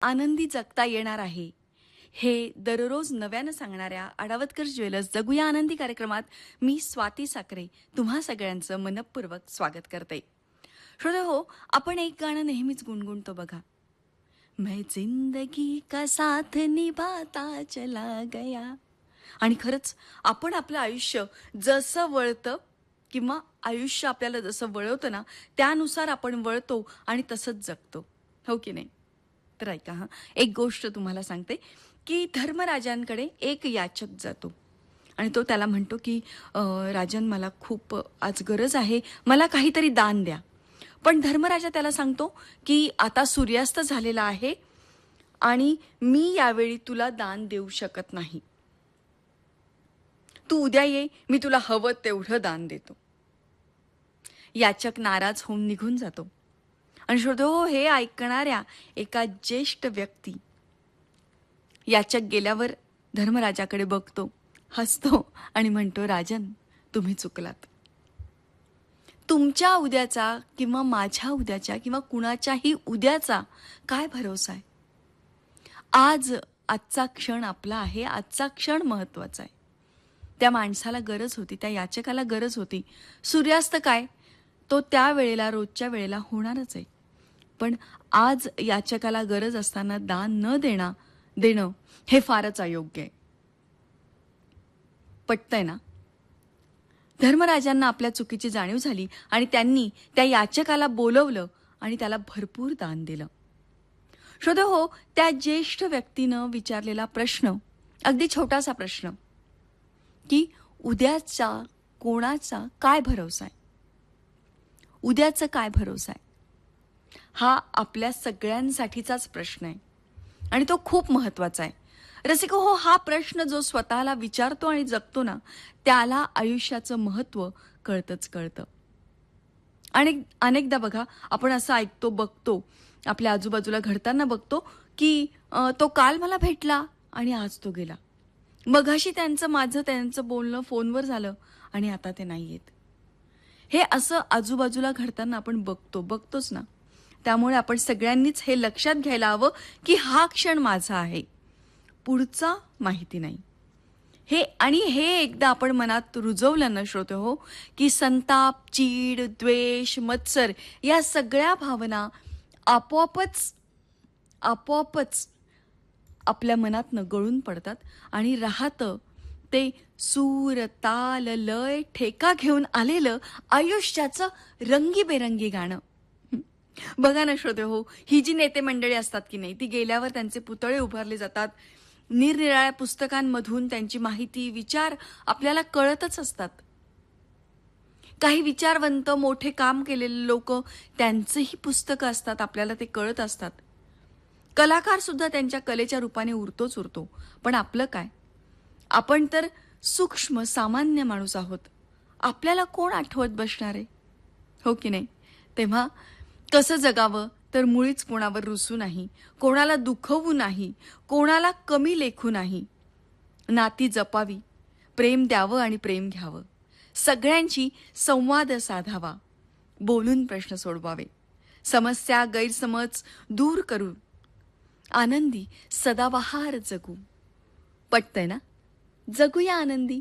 आनंदी जगता येणार आहे. हे दररोज नव्यानं सांगणाऱ्या आडावतकर ज्वेलर्स जगूया आनंदी कार्यक्रमात मी स्वाती साखरे तुम्हा सगळ्यांचं मनपूर्वक स्वागत करते. श्रोते हो आपण एक गाणं नेहमीच गुणगुणतो बघा. मैं जिंदगी का साथ निभाता चला गया. आणि खरंच आपण आपलं आयुष्य जसं वळतं किंवा आयुष्य आपल्याला जसं वळवतं ना त्यानुसार आपण वळतो आणि तसंच जगतो. हो की नाही? तर ऐका हां. एक गोष्ट तुम्हाला सांगते की धर्मराजांकडे एक याचक जातो. आणि तो त्याला म्हणतो की राजन मला खूप आज गरज आहे मला काहीतरी दान द्या. पण धर्मराजा त्याला सांगतो की आता सूर्यास्त झालेला आहे आणि मी यावेळी तुला दान देऊ शकत नाही. तू उद्या ये मी तुला हवं तेवढं दान देतो. याचक नाराज होऊन निघून जातो. आणि हो हे ऐकणाऱ्या एका ज्येष्ठ व्यक्ती याचक गेल्यावर धर्मराजाकडे बघतो हसतो आणि म्हणतो राजन तुम्ही चुकलात. तुमच्या उद्याचा किंवा माझ्या उद्याच्या किंवा कुणाच्याही उद्याचा काय भरोसा आहे? आज आजचा क्षण आपला आहे आजचा क्षण महत्त्वाचा आहे. त्या माणसाला गरज होती त्या याचकाला गरज होती. सूर्यास्त काय? तो त्या वेळेला रोजच्या वेळेला होणारच आहे. पण आज याचकाला गरज असताना दान न देणं देणं हे फारच अयोग्य आहे. पटतंय ना? धर्मराजांना आपल्या चुकीची जाणीव झाली आणि त्यांनी त्या याचकाला बोलवलं आणि त्याला भरपूर दान दिलं. शोध हो त्या ज्येष्ठ व्यक्तीनं विचारलेला प्रश्न अगदी छोटासा प्रश्न की उद्याचा कोणाचा काय भरोसा आहे? उद्याचं काय भरोसा आहे? हा आपल्या सगळ्यांसाठीचाच प्रश्न आहे. आणि तो खूप महत्त्वाचा आहे. रसिको हो हा प्रश्न जो स्वतःला विचारतो आणि जगतो ना त्याला आयुष्याचं महत्त्व कळतंच कळतं. आणि अनेकदा बघा आपण असं ऐकतो बघतो आपल्या आजूबाजूला घडताना बघतो की तो काल मला भेटला आणि आज तो गेला. मघाशी त्यांचं माझं त्यांचं बोलणं फोनवर झालं आणि आता ते नाही आहेत हे असं आजूबाजूला घडताना आपण बघतो बघतोच ना. त्यामुळे आपण सगळ्यांनीच हे लक्षात घ्यायला हवं की हा क्षण माझा आहे. पुढचा माहिती नाही. हे आणि हे एकदा आपण मनात रुजवलं ना श्रोते हो की संताप चीड द्वेष मत्सर या सगळ्या भावना आपोआपच आपोआपच आपल्या मनातनं गळून पडतात आणि राहतं ते सूर ताल लय ठेका घेऊन आलेलं आयुष्याचं रंगीबेरंगी गाणं. बघा ना श्रोते हो ही जी नेते मंडळी असतात की नाही ती गेल्यावर त्यांचे पुतळे उभारले जातात. निरनिराळ्या पुस्तकांमधून त्यांची माहिती विचार आपल्याला कळतच असतात. काही विचारवंत मोठे काम केलेले लोक त्यांचेही पुस्तकं असतात आपल्याला ते कळत असतात. कलाकार सुद्धा त्यांच्या कलेच्या रूपाने उरतोच उरतो. पण आपलं काय? आपण तर सूक्ष्म सामान्य माणूस आहोत. आपल्याला कोण आठवत बसणार? आहे हो की नाही? तेव्हा कसं जगावं? तर मुळीच कोणावर रुसू नाही कोणाला दुखवू नाही कोणाला कमी लेखू नाही. नाती जपावी प्रेम द्यावं आणि प्रेम घ्यावं. सगळ्यांशी संवाद साधावा बोलून प्रश्न सोडवावे. समस्या गैरसमज दूर करू. आनंदी सदाबहार जगू. पटतंय ना? जगूया आनंदी.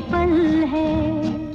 पल है।